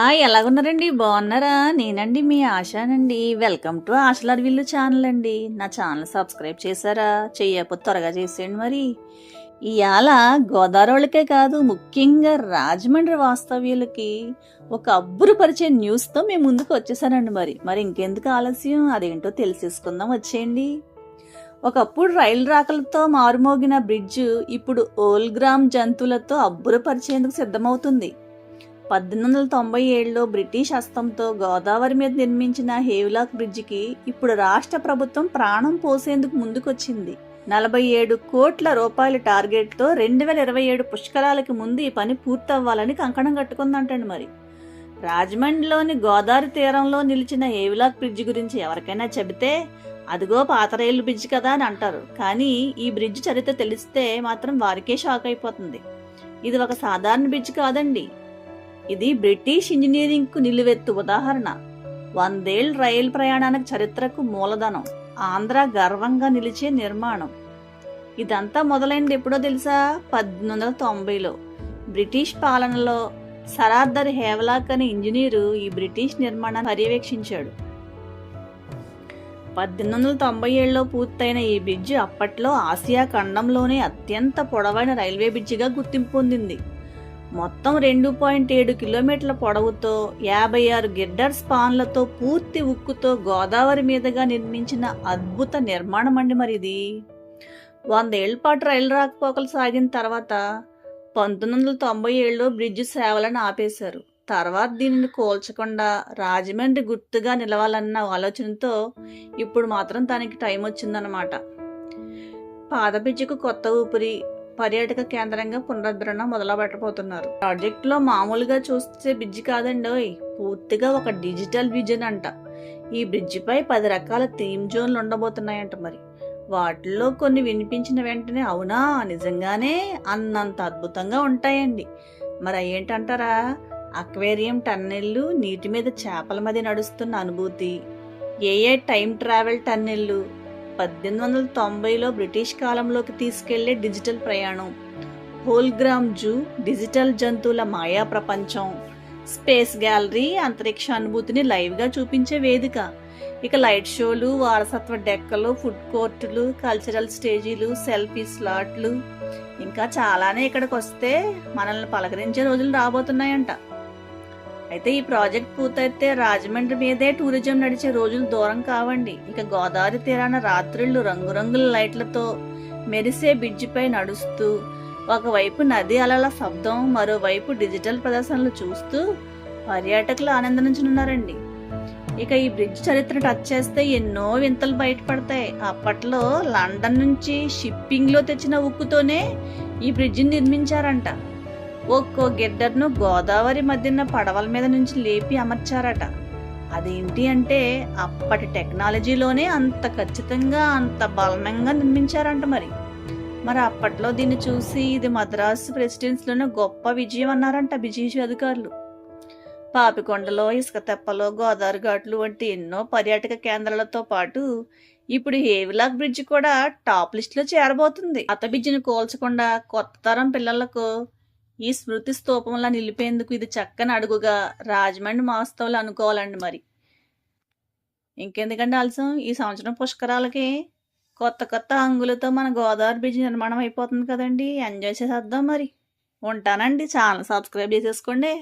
ఎలాగున్నారండి? బాగున్నారా? నేనండి మీ ఆశానండి. వెల్కమ్ టు ఆశలర్ విల్లు ఛానల్ అండి. నా ఛానల్ సబ్స్క్రైబ్ చేశారా? చెయ్యకపోతే త్వరగా చేసేయండి మరి. ఇవాళ గోదావరికే కాదు ముఖ్యంగా రాజమండ్రి వాస్తవ్యులకి ఒక అబ్బురుపరిచే న్యూస్తో మేము ముందుకు వచ్చేసానండి మరి. మరి ఇంకెందుకు ఆలస్యం? అదేంటో తెలిసేసుకుందాం వచ్చేయండి. ఒకప్పుడు రైలు రాకలతో మారుమోగిన బ్రిడ్జ్ ఇప్పుడు ఓల్గ్రామ్ జంతువులతో అబ్బురపరిచేందుకు సిద్ధమవుతుంది. పద్దెనిమిది వందల తొంభై ఏడులో బ్రిటిష్ హస్తంతో గోదావరి మీద నిర్మించిన హేవ్లాక్ బ్రిడ్జికి ఇప్పుడు రాష్ట్ర ప్రభుత్వం ప్రాణం పోసేందుకు ముందుకొచ్చింది. నలభై ఏడు కోట్ల రూపాయల టార్గెట్తో రెండు వేల ఇరవై ఏడు పుష్కరాలకి ముందు ఈ పని పూర్తవ్వాలని కంకణం కట్టుకుందంటండి మరి. రాజమండ్రిలోని గోదావరి తీరంలో నిలిచిన హేవ్లాక్ బ్రిడ్జి గురించి ఎవరికైనా చెబితే అదిగో పాత రైలు బ్రిడ్జ్ కదా అని అంటారు. కానీ ఈ బ్రిడ్జ్ చరిత్ర తెలిస్తే మాత్రం వారికే షాక్ అయిపోతుంది. ఇది ఒక సాధారణ బ్రిడ్జ్ కాదండి. ఇది బ్రిటిష్ ఇంజనీరింగ్కు నిలువెత్తు ఉదాహరణ. వందేళ్ళ రైలు ప్రయాణానికి చరిత్రకు మూలధనం ఆంధ్ర గర్వంగా నిలిచే నిర్మాణం. ఇదంతా మొదలైంది ఎప్పుడో తెలుసా? పద్దెనిమిది వందల తొంభైలో. బ్రిటిష్ పాలనలో సరార్దర్ హేవలాక్ అనే ఇంజనీరు ఈ బ్రిటిష్ నిర్మాణాన్ని పర్యవేక్షించాడు. పద్దెనిమిది వందల తొంభై ఏళ్ళలో పూర్తయిన ఈ బ్రిడ్జ్ అప్పట్లో ఆసియా ఖండంలోనే అత్యంత పొడవైన రైల్వే బ్రిడ్జిగా గుర్తింపు పొందింది. మొత్తం రెండు పాయింట్ ఏడు కిలోమీటర్ల పొడవుతో యాభై ఆరు గిడ్డర్ స్పాన్లతో పూర్తి ఉక్కుతో గోదావరి మీదుగా నిర్మించిన అద్భుత నిర్మాణం అండి మరి ఇది వందేళ్ళ పాటు రైలు రాకపోకలు సాగిన తర్వాత పంతొమ్మిది వందల తొంభై ఏళ్ళలో బ్రిడ్జ్ సేవలను ఆపేశారు. తర్వాత దీనిని కోల్చకుండా రాజమండ్రి గుర్తుగా నిలవాలన్న ఆలోచనతో ఇప్పుడు మాత్రం తనకి టైం వచ్చిందనమాట పాదపిచ్చుకు కొత్త ఊపిరి పర్యాటక కేంద్రంగా పునరుద్ధరణ మొదలుపెట్టబోతున్నారు. ప్రాజెక్ట్లో మామూలుగా చూస్తే బ్రిడ్జ్ కాదండి ఓయ్ పూర్తిగా ఒక డిజిటల్ విజన్ అంట. ఈ బ్రిడ్జ్ పై పది రకాల థీమ్ జోన్లు ఉండబోతున్నాయంట మరి. వాటిలో కొన్ని వినిపించిన వెంటనే అవునా? నిజంగానే అన్నంత అద్భుతంగా ఉంటాయండి. మరి ఏంటంటారా అక్వేరియం టన్నెళ్ళు నీటి మీద చేపల మీద నడుస్తున్న అనుభూతి ఏ ఏ టైం ట్రావెల్ టన్నెళ్ళు పద్దెనిమిది వందల తొంభైలో బ్రిటిష్ కాలంలోకి తీసుకెళ్ళే డిజిటల్ ప్రయాణం. హోల్గ్రామ్ జూ డిజిటల్ జంతువుల మాయా ప్రపంచం. స్పేస్ గ్యాలరీ అంతరిక్ష అనుభూతిని లైవ్గా చూపించే వేదిక. ఇక లైట్ షోలు వారసత్వ డెక్కలు ఫుడ్ కోర్టులు కల్చరల్ స్టేజీలు సెల్ఫీ స్లాట్లు. ఇంకా చాలానే ఇక్కడికి వస్తే మనల్ని పలకరించే రోజులు రాబోతున్నాయంట. అయితే ఈ ప్రాజెక్ట్ పూర్తయితే రాజమండ్రి మీదే టూరిజం నడిచే రోజులు దూరం కావండి. ఇక గోదావరి తీరాన రాత్రిళ్ళు రంగురంగుల లైట్లతో మెరిసే బ్రిడ్జిపై నడుస్తూ ఒకవైపు నది అలల శబ్దం మరోవైపు డిజిటల్ ప్రదర్శనలు చూస్తూ పర్యాటకులు ఆనందించనున్నారండి. ఇక ఈ బ్రిడ్జ్ చరిత్ర టచ్ చేస్తే ఎన్నో వింతలు బయటపడతాయి. అప్పట్లో లండన్ నుంచి షిప్పింగ్లో తెచ్చిన ఉక్కుతోనే ఈ బ్రిడ్జిని నిర్మించారంట. ఒక్కో గిడ్డర్ను గోదావరి మధ్యన పడవల మీద నుంచి లేపి అమర్చారట. అదేంటి అంటే అప్పటి టెక్నాలజీలోనే అంత ఖచ్చితంగా అంత బలమంగా నిర్మించారంట మరి. మరి అప్పట్లో దీన్ని చూసి ఇది మద్రాసు ప్రెసిడెన్సీలోనే గొప్ప విజయం అన్నారంట బ్రిటిష్ అధికారులు. పాపికొండలో ఇసుక తెప్పలో గోదావరి ఘాట్లు వంటి ఎన్నో పర్యాటక కేంద్రాలతో పాటు ఇప్పుడు హేవిలాక్ బ్రిడ్జ్ కూడా టాప్ లిస్ట్లో చేరబోతుంది. అత బ్రిడ్జిని కోల్చకుండా కొత్త తరం పిల్లలకు ఈ స్మృతి స్తూపంలా నిలిపేందుకు ఇది చక్కని అడుగుగా రాజమండ్రి మహోత్సవాలు అనుకోవాలండి మరి. ఇంకెందుకంటే ఆలస్యం? ఈ సంవత్సరం పుష్కరాలకి కొత్త కొత్త అంగులతో మన గోదావరి బ్రిడ్జ్ నిర్మాణం అయిపోతుంది కదండి. ఎంజాయ్ చేసేద్దాం మరి. ఉంటానండి. ఛానల్ సబ్స్క్రైబ్ చేసేసుకోండి.